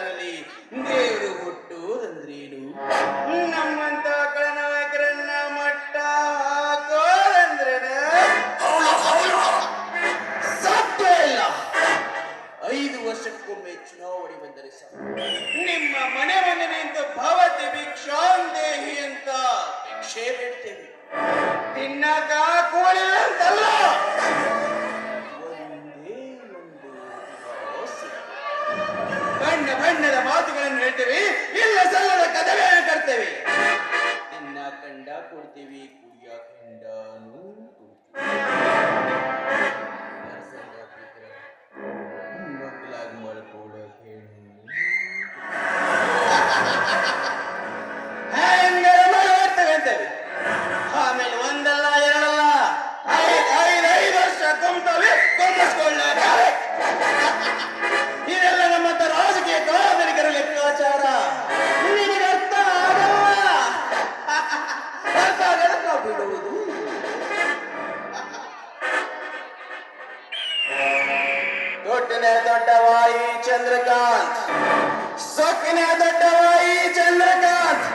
ಅದರಲ್ಲಿ ಹಿಂದೆ করতে ಚಂದ್ರಕಾಂತ್. ಸೊಕ್ಕಿನ ದೊಡ್ಡವಾಯಿ ಚಂದ್ರಕಾಂತ್.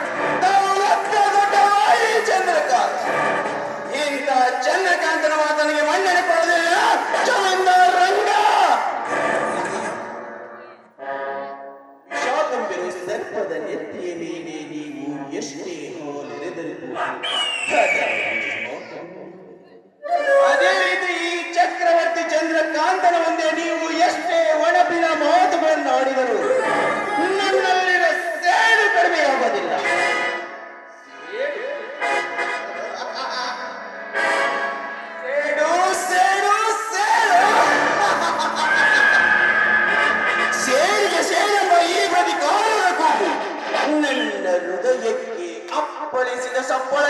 ದೌಲತ್ತ ದೊಡ್ಡವಾಯಿ ಚಂದ್ರಕಾಂತ್. ಇಂಥ ಚಂದ್ರಕಾಂತನ ಮಾತನಿಗೆ ಮನ್ನಣೆ ಪಡೆದಿಲ್ಲ ಚಂದ ರಂಗ. ಶಾಕಂಬಿರು ಸರ್ಪದ ನೆತ್ತಿಯ ಮೇಲೆ ನೀವು ಎಷ್ಟೇ ಹೋಲಿರೆದರು ಮಾಡಿದರೂ. ನನ್ನಲ್ಲಿನ ಸೇಡು ಕಡಿಮೆಯಾಗೋದಿಲ್ಲ. ಸೇಡು ಸೇಡು ಸೇಡು. ಸೇಡಿಗೆ ಈ ಬದಿ ಹೃದಯಕ್ಕೆ ಅಪ್ಪಳಿಸಿದ ಸಪ್ಪಳ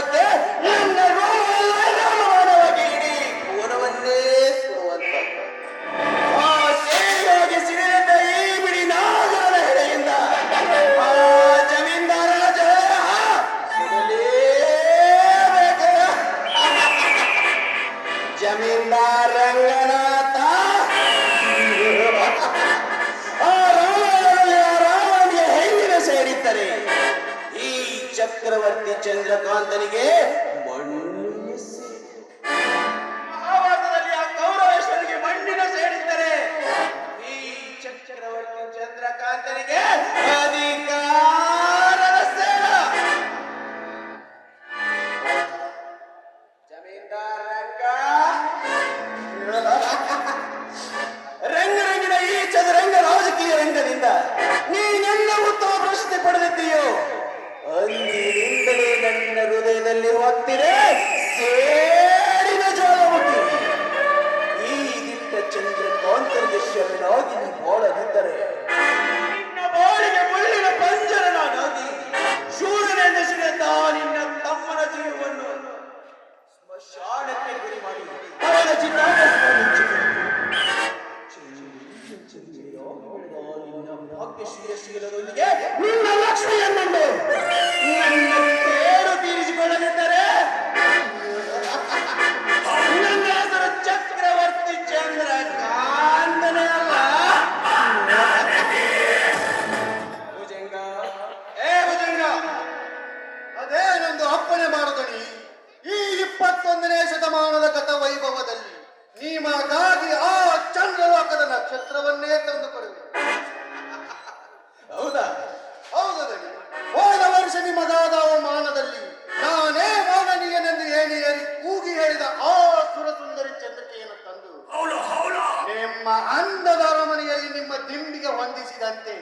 ತಿಂಡಿಗೆ ದಿಂಬಿಗೆ ಹೊಂದಿಸಿದಂತೆ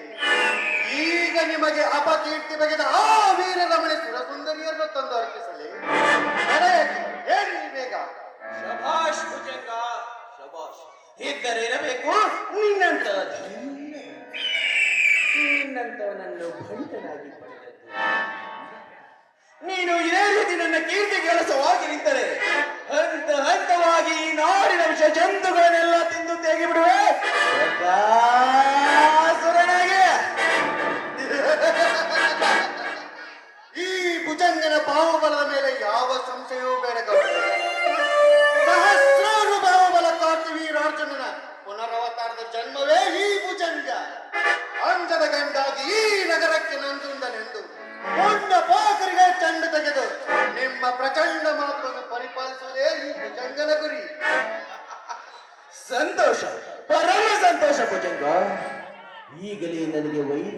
ಈಗ ನಿಮಗೆ ಅಪಕೀರ್ತಿ ಬಗೆದ ಆ ವೀರ ರಮಣೆ ಸುರಸುಂದರಿಯರನ್ನು ತಂದು ಅರ್ಪಿಸಲಿ. ಹೇಳಿ ಬೇಗ. ಶಭಾಷ್ ಭುಜಂಗ, ಶಭಾಷ್. ಇದ್ದರೆ ಇರಬೇಕು ನಿನ್ನಂತ ನಿನ್ನಂತವನನ್ನು ಭಂಡನಾಗಿ ಪಡೆದದ್ದು. ನೀನು ಇದೇ ರೀತಿ ನನ್ನ ಕೀರ್ತಿ ಕೆಲಸವಾಗಿ ನಿಂತರೆ. ಹಂತ ಹಂತವಾಗಿ ಈ ನಾಡಿನ ವಿಷ ಜಂತುಗಳನ್ನೆಲ್ಲ ತಿಂದು ತೆಗೆಬಿಡುವೆ.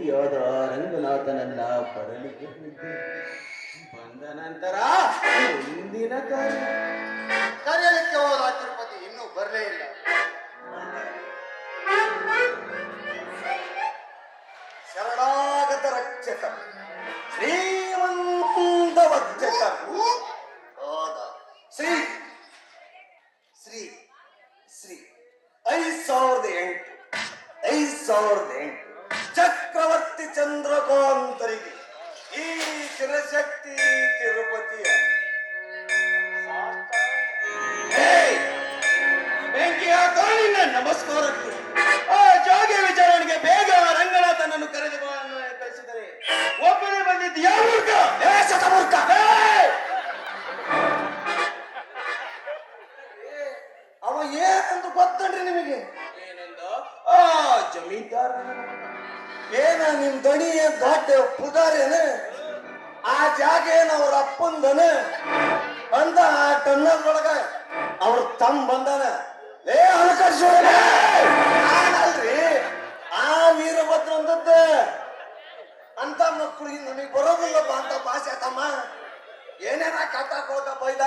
ವೈರಿಯಾದ ರಂಗನಾಥನನ್ನ ಬರಲಿಕ್ಕೆ. ಬಂದ ನಂತರ ಮುಂದಿನ ಕಾರ್ಯ ಕರೆಯಲಿಕ್ಕೆ ಹೋದ ತಿರುಪತಿ ಇನ್ನೂ ಬರಲೇ ಇಲ್ಲ. ಶರಣಾಗತ ರಕ್ಷಕ, ಶ್ರೀಮಂತ ವಕ್ಷಕ ಹೋದ ಶ್ರೀ ಶ್ರೀ ಶ್ರೀ ಐದ್ ಸಾವಿರದ ಎಂಟು, ಐದು ಸಾವಿರದ ಎಂಟು. ಚಕ್ರವರ್ತಿ ಚಂದ್ರಕಾಂತರಿಗೆ ಈ ಚಿರಶಕ್ತಿ ತಿರುಪತಿಯ ಏಯ್! ಬೆಂಕಿ ನಮಸ್ಕಾರಕ್ಕೆ ಆ ಜಾಗೆ ವಿಚಾರಣೆಗೆ ಬೇಗ ರಂಗನಾಥನನ್ನು ಕರೆದು ಕಳಿಸಿದರೆ ಒಬ್ಬನೇ ಬಂದಿದ್ದು ಯಾವ ಮೂರ್ಖ? ಏ ಅವ ಏನಂತ ಗೊತ್ತನ್ರಿ ನಿಮಗೆ? ಏನಂದ? ಆ ಜಮೀನ್ದಾರ ಏನ ನಿಮ್ ದಣಿ ದೊಡ್ಡ ಪುದಾರೇನ ಆ ಜಾಗ ಏನ ಅವ್ರ ಅಪ್ಪಂದನ ಅಂತ ಆ ಟನ್ನದೊಳಗ ಅವ್ರ ತಮ್ಮ ಬಂದಾನ ಏ ಅಲ್ರಿ ಆ ವೀರಭದ್ರ ಅಂದದ್ದ ಅಂತ ಮಕ್ಕಳಿಗೆ ನಮಗೆ ಬರೋದಿಲ್ಲಪ್ಪ ಅಂತ ಭಾಷೆ ತಮ್ಮ ಏನೇನ ಕಟ್ಟಾಕೋತ ಬೈದ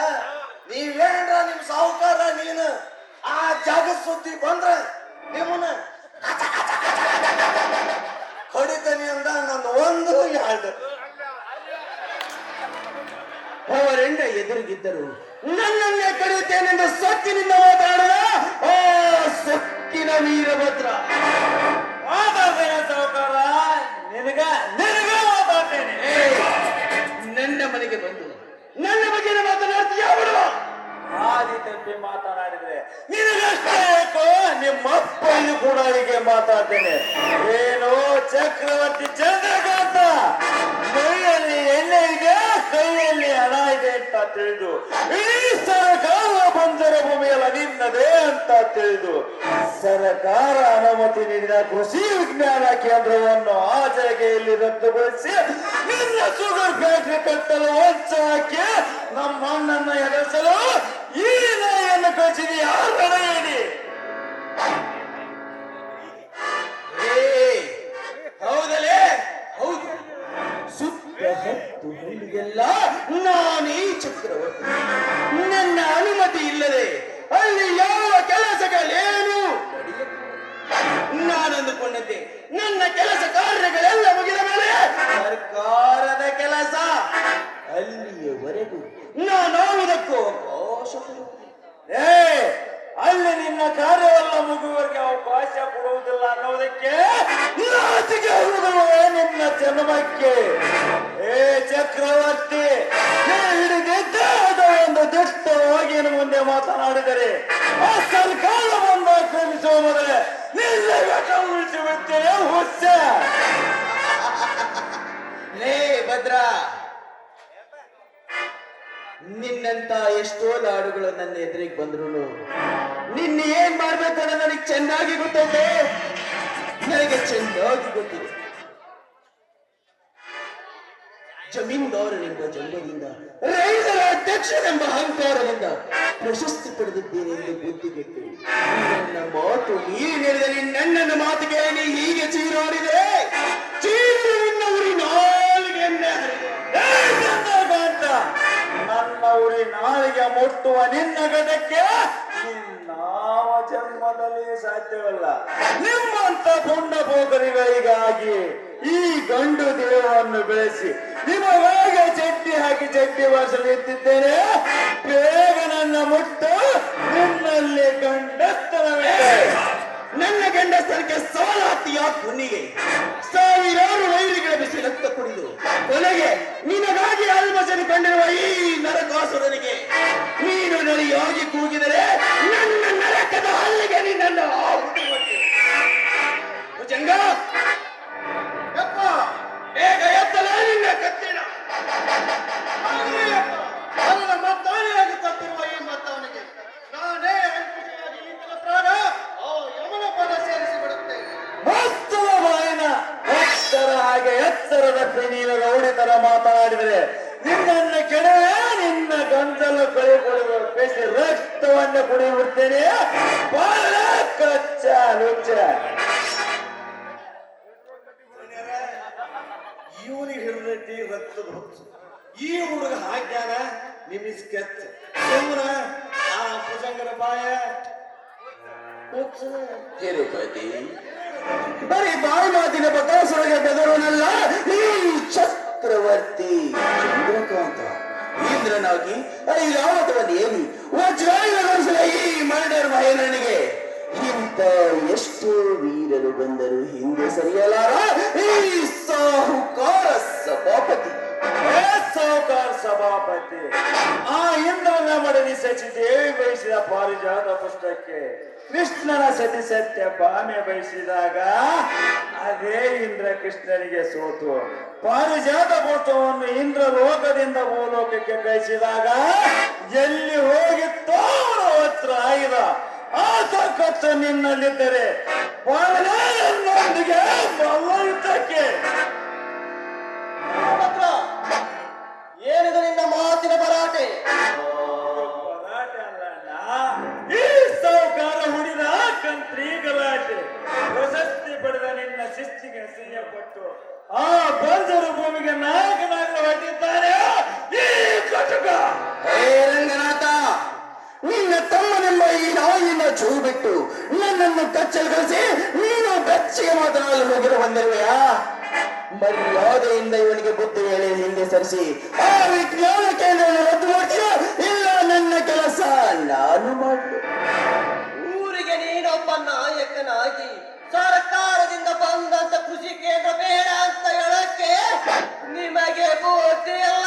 ನೀವೇನ್ರ ನಿಮ್ ಸಾಹುಕಾರ ನೀನು ಆ ಜಾಗದ ಸುದ್ದಿ ಬಂದ್ರ ನಿಮ್ಮನ್ನ ಹೊಡಿತನಿ ಅಂದ ನಾನು ಒಂದು ಎರಡು ಅವರೆಂಡ ಎದುರಿಗಿದ್ದರು. ನನ್ನನ್ನೇ ಕರೆಯುತ್ತೇನೆಂದು ಸೊಕ್ಕಿನಿಂದ ಮಾತಾಡುವ ಓ ಸೊಕ್ಕಿನ ವೀರಭದ್ರ. ಮಾತಾಡ್ತೇನೆ ಸಾವುಕಾರ ನಿನಗ ನಿನಗ ಮಾತಾಡ್ತೇನೆ ನನ್ನ ಮನೆಗೆ ಬಂದು. ನನ್ನ ಬಗ್ಗೆ ಮಾತನಾಡ್ತೀಯ ಬಿಡುವ ಆದಿ ತಪ್ಪಿ ಮಾತನಾಡಿದ್ರೆ, ನಿನಗಷ್ಟೇ ಯಾಕೋ ನಿಮ್ಮ ಅಪ್ಪನಿಗೂ ಕೂಡ ಹೀಗೆ ಮಾತಾಡ್ತೇನೆ. ಏನು ಚಕ್ರವರ್ತಿ ಚಂದ್ರಕಾಂತ, ಮೈಯಲ್ಲಿ ಎಣ್ಣೆ ಇದೆ, ಕೈಯಲ್ಲಿ ಹಣ ಇದೆ ಅಂತ ತಿಳಿದು, ಈ ಸರ್ಕಾರ ಬಂದರ ಭೂಮಿಯಲ್ಲ ನಿನ್ನದೇ ಅಂತ ತಿಳಿದು, ಸರ್ಕಾರ ಅನುಮತಿ ನೀಡಿದ ಕೃಷಿ ವಿಜ್ಞಾನ ಕೇಂದ್ರವನ್ನು ಆ ಜಾಗೆಯಲ್ಲಿ ರದ್ದುಗೊಳಿಸಿ, ನಿನ್ನ ಶುಗರ್ ಫ್ಯಾಕ್ಟ್ರಿ ಕಟ್ಟಲು ಹಾಕಿ ನಮ್ಮ ಮಣ್ಣನ್ನು ಎದುರಿಸಲು ಈ ನಾಯಿಯನ್ನು ಕಳಿಸಿದ ಯಾರ ಹೇಳಿ ಹೌದಲೇ? ಹೌದು. ಸುತ್ತ ಹತ್ತು ಹಳ್ಳಿಗೆಲ್ಲ ನಾನೇ ಚಕ್ರವರ್ತಿ. ನನ್ನ ಅನುಮತಿ ಆ ಸರ್ಕಾರ ಬಂದು ಆಕ್ರಮಿಸುವ ಮೊದಲೇ ಬಿಡ್ತೇನೆ ಹುಚ್ಚ ಲೇ ಭದ್ರಾ. ನಿನ್ನಂತ ಎಷ್ಟೋ ಲಾಡುಗಳು ನನ್ನ ಎದುರಿಗೆ ಬಂದ್ರು ನಿನ್ನ ಏನ್ ಮಾಡ್ಬೇಕು ನನಗೆ ಚೆನ್ನಾಗಿ ಗೊತ್ತೈತೆ. ನನಗೆ ಚೆನ್ನಾಗಿ ಗೊತ್ತಿದೆ. ಜಮೀನ್ದಾರನೆಂಬ ಜನ್ಮದಿಂದ ರೈತರ ಅಧ್ಯಕ್ಷನೆಂಬ ಅಹಂಕಾರದಿಂದ ಪ್ರಶಸ್ತಿ ಪಡೆದಿದ್ದೇನೆ ಎಂದು ಬುದ್ಧಿಗೆಟ್ಟು ನನ್ನ ಮಾತು ನೀರು ನಡೆದರೆ ನನ್ನನ್ನು ಮಾತು ಕೇಳಿ ಹೀಗೆ ಚೀರಾಡಿದರೆ ಚೀರು ನಿನ್ನ ಉರಿ ಚಂದ್ರಕಾಂತ, ನನ್ನ ಉರಿ ನಾಳಿಗೆ ಮುಟ್ಟುವ ನಿನ್ನ ಗದಕ್ಕೆ ನಿನ್ನಾವ ಜನ್ಮದಲ್ಲಿ ಸಾಧ್ಯವಲ್ಲ. ನಿಮ್ಮಂತ ಪುಣ್ಯ ಪೋಕರಿಗಳಿಗಾಗಿ ಈ ಗಂಡು ದೇಹವನ್ನು ಬೆಳೆಸಿ ನಿಮಗಾಗಿ ಚಡ್ಡಿ ಹಾಕಿ ಚಡ್ಡಿ ವಾಸಲು ಎತ್ತಿದ್ದೇನೆ? ಬೇಗ ನನ್ನ ಮುಟ್ಟು ನಿನ್ನಲ್ಲಿ ಗಂಡಸ್ತನವೇ. ನನ್ನ ಗಂಡಸ್ತನಕ್ಕೆ ಸೋಲಾತಿಯ ಕುನ್ನಿಗೆ ಸಾವಿರಾರು ವೈರಿಗಳ ಬಿಸಿ ರಕ್ತ ಕುಡಿದು ಕೊನೆಗೆ ನಿನಗಾಗಿ ಅಲ್ಮಸನ್ ಕಂಡಿರುವ ಈ ನರಕಾಸುರನಿಗೆ. ನೀನು ನರಿಯಾಗಿ ಕೂಗಿದರೆ ನನ್ನ ನರಕದ ಹಲ್ಲಿಗೆ ನಿನ್ನನ್ನು ಈ ನಾನೇ ಪ್ರಾಣ ಆ ಯಮನ ಪದ ಸೇರಿಸಿ ಬಿಡುತ್ತೇನೆ. ವಾಸ್ತವವಾಯನ ಎತ್ತರ ಹಾಗೆ ಎತ್ತರದ ತರ ಮಾತನಾಡಿದರೆ ನಿನ್ನ ಕೆಡ ನಿನ್ನ ಗಂಟಲು ಕಳಿಕೊಳ್ಳುವ ಬೇಸಿ ರಕ್ತವನ್ನು ಕುಡಿಯುತ್ತೇನೆ. ಬಾಳ ಕಚ್ಚಾ ಲುಚ್ಚ. ಇವನಿಗೆ ಹಿಡಿದೈತಿ ರಕ್ತದ ಹೊತ್ತು ಈ ಹುಡುಗ ಹಾಕ್ಯಾನ ನಿಮಗೆ ಸ್ಕೆಚ್ ಸುಮ್ಮನ ಆ ಭುಜಂಗರ ಬಾಯ. ತಿರುಪತಿ ಬರೀ ಬಾಯಿ ಮಾತಿನ ಬಕಾಸುರಗೆ ಬೆದರೋನಲ್ಲ ಈ ಚಕ್ರವರ್ತಿ. ಚಂದ್ರಕಾಂತ. ಇಂದ್ರನಾಗಿ ಐರಾವತವನ್ನು ಏರಿ ವಜ್ರಾಯುಧಗೊಳಿಸಿದ ಈ ಮರ್ಡರ್ ಮಹೇಂದ್ರನಿಗೆ ಇಂಥ ಎಷ್ಟು ವೀರರು ಬಂದರು ಹಿಂದೆ ಸರಿಯಲಾರ? ಈ ಸಾಹುಕಾರ ಸಭಾಪತಿ. ಸಾಹುಕಾರ ಸಭಾಪತಿ. ಆ ಇಂದ್ರನ ಮಡದಿ ಸಚಿ ದೇವಿ ಬಯಸಿದ ಪಾರಿಜಾತ ಪುಸ್ತಕಕ್ಕೆ ಕೃಷ್ಣನ ಸತಿ ಸತ್ಯ ಬಾಮೆ ಬಯಸಿದಾಗ ಅದೇ ಇಂದ್ರ ಕೃಷ್ಣನಿಗೆ ಸೋತು. ಪಾರಿಜಾತ ಪುಸ್ತಕವನ್ನು ಇಂದ್ರ ಲೋಕದಿಂದ ಭೂಲೋಕಕ್ಕೆ ಕಳಿಸಿದಾಗ ಎಲ್ಲಿ ಹೋಗಿತ್ತೋ ಹತ್ರ ಆತ ಆ ತಾಕತ್ತು ನಿನ್ನಲ್ಲಿದ್ದರೆ ಮಲ್ಲಯುದ್ಧಕ್ಕೆ ಪತ್ರ ಏನಿದು ನಿನ್ನ ಮಾತಿನ ಭರಾಟೆ? ಗಲಾಟೆ ಅಲ್ಲಣ್ಣ. ಈ ಸಾಹುಕಾರ ಹುಡಿದ ಕಂತ್ರಿ ಗಲಾಟೆ. ಪ್ರಶಸ್ತಿ ಪಡೆದ ನಿನ್ನ ಶಿಸ್ತಿಗೆ ಸಿಹಿಯಪಟ್ಟು ಆ ಬಂಜರು ಭೂಮಿಗೆ ನಾಯಕನಾಗಲು ಹೊಟ್ಟಿದ್ದಾರೆ ಈ ಕಟುಕ. ಹೇ ರಂಗನಾಥ ನಿನ್ನ ತಮ್ಮನೆಂಬ ಈ ನಾಯಿನ ಚೂ ಬಿಟ್ಟು ನನ್ನನ್ನು ಕಚ್ಚಲು ಕಳಿಸಿ ನೀನು ಬೆಚ್ಚಿಗೆ ಮಾತನಾಡಲು ಹೋಗಿರೋ ಬಂದಿರುವೆಯಾ ಮರ್ಯಾದೆಯಿಂದ ಇವನಿಗೆ ಬುದ್ಧಿ ಹೇಳಿ ಹಿಂದೆ ಸರಿಸಿ? ಆ ವಿಜ್ಞಾನ ಕೇಂದ್ರವನ್ನು ರದ್ದು ಮಾಡ್ತೀರಾ ಇಲ್ಲ, ನನ್ನ ಕೆಲಸ ನಾನು ಮಾಡಿ. ಊರಿಗೆ ನೀನೊಬ್ಬ ನಾಯಕನಾಗಿ, ಸರ್ಕಾರದಿಂದ ಬಂದಂತ ಕೃಷಿ ಕೇಂದ್ರ ಬೇಡ ಅಂತ ಹೇಳಕ್ಕೆ ನಿಮಗೆ ಬುದ್ಧಿ ಎಲ್ಲ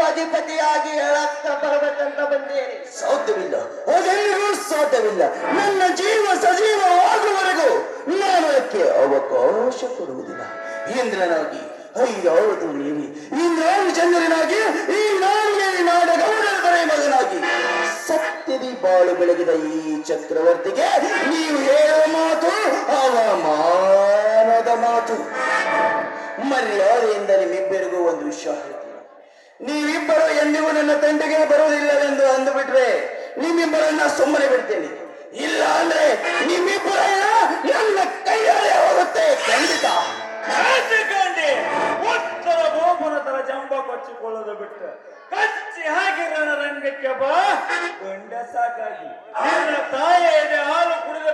ನೀವು ಅಧಿಪತಿಯಾಗಿ ಬರಬೇಕಂತ ಬಂದೇರಿ. ಸಾಧ್ಯವಿಲ್ಲ. ಅದೆಲ್ಲರೂ ಸಾಧ್ಯವಿಲ್ಲ. ನನ್ನ ಜೀವ ಸಜೀವವಾಗುವವರೆಗೂ ನಾನು ಅದಕ್ಕೆ ಅವಕಾಶ ಕೊಡುವುದಿಲ್ಲ. ಇಂದ್ರನಾಗಿ ಐರಾವತು ನೀರಿ. ಇಂದ್ರಾಣಿ ಚಂದ್ರನಾಗಿ ಈ ನಾಡಿಗೆ ನಾಡ ದೊರೆ ಮಗನಾಗಿ. ಸತ್ಯದಿ ಬಾಳು ಬೆಳಗಿದ ಈ ಚಕ್ರವರ್ತಿಗೆ ನೀವು ಹೇಳುವ ಮಾತು, ಅವಮಾನದ ಮಾತು. ಮರ್ಯಾದೆಯಿಂದ ನಿಮ್ಮಿಬ್ಬರಿಗೂ ಒಂದು ವಿಷಯ ಹೇಳ್ತೀನಿ. ನೀವಿಬ್ಬರು ಎಂದಿಗೂ ನನ್ನ ತಂಟೆಗೆ ಬರುವುದಿಲ್ಲವೆಂದು ಅಂದುಬಿಟ್ರೆ ನಿಮ್ಮಿಬ್ಬರನ್ನ ಸುಮ್ಮನೆ ಬಿಡ್ತೇನೆ. ಇಲ್ಲ ಅಂದ್ರೆ ನಿಮ್ಮಿಬ್ಬರ ನನ್ನ ಕೈಯಲ್ಲೇ ಹೋಗುತ್ತೆ. ಖಂಡಿತ. ಉತ್ತರ ಗೋಪುರ ತರ ಜಂಬ ಕೊಚ್ಚಿಕೊಳ್ಳೋದು ಬಿಟ್ಟು ಕಚ್ಚಿ ನನ್ನ ರಂಗಕ್ಕೆ ಬಾ. ಗಂಡ ಸಾಕಾಗಿ ನನ್ನ ತಾಯ ಎದೆ ಹಾಲು ಕುಡಿದು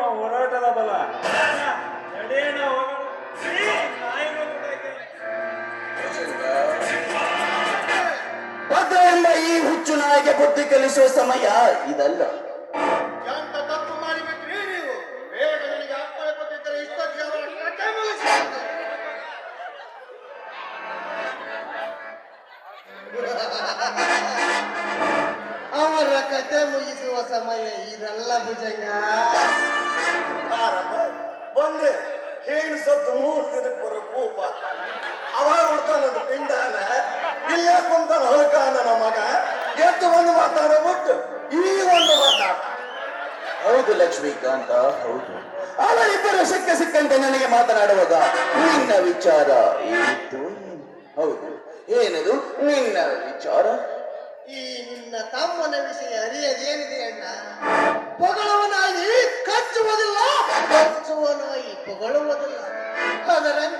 ನಮ್ಮ ಹೋರಾಟದ ಬಲ. ನಡೆಯೋಣ ಎಂಬ ಈ ಹುಚ್ಚು ನಾಯಿಗೆ ಬುದ್ಧಿ ಕಲಿಸುವ ಸಮಯ ಇದಲ್ಲ. ಅವರ ಕತೆ. ಮುಗಿಸುವ ಸಮಯ ಇದಲ್ಲ ಭುಜಂಗ ಆರಮ್ಮ ಬಂದೆ ಹೇಳಿ ಸತ್ತು ಮೂರು ದಿನಕ್ಕೆ ಬರೋ ಅವಾಗ ಹುಡ್ತಾನಂತ ಪಿಂಡಾನ ಇಲ್ಲೇ ಕುಂತಾನ ಹೊಲಕಾನ ನಮ್ಮ ಮಗ. ಎದ್ದು ಒಂದು ಮಾತಾಡಬಿಟ್ಟು ಈ ಒಂದು ಮಾತಾಡ. ಹೌದು ಲಕ್ಷ್ಮೀಕಾಂತ ಹೌದು. ಅವರಿಬ್ಬರು ಸಿಕ್ಕ ಸಿಕ್ಕಂತೆ ನನಗೆ ಮಾತನಾಡುವಾಗ ನಿನ್ನ ವಿಚಾರ ಏನಿತ್ತು? ಹೌದು. ಏನದು? ನಿನ್ನ ವಿಚಾರ? ಈ ನಿನ್ನ ತಮ್ಮನ ವಿಷಯ ಅರಿಯದೇನಿದೆ ಅಣ್ಣ? de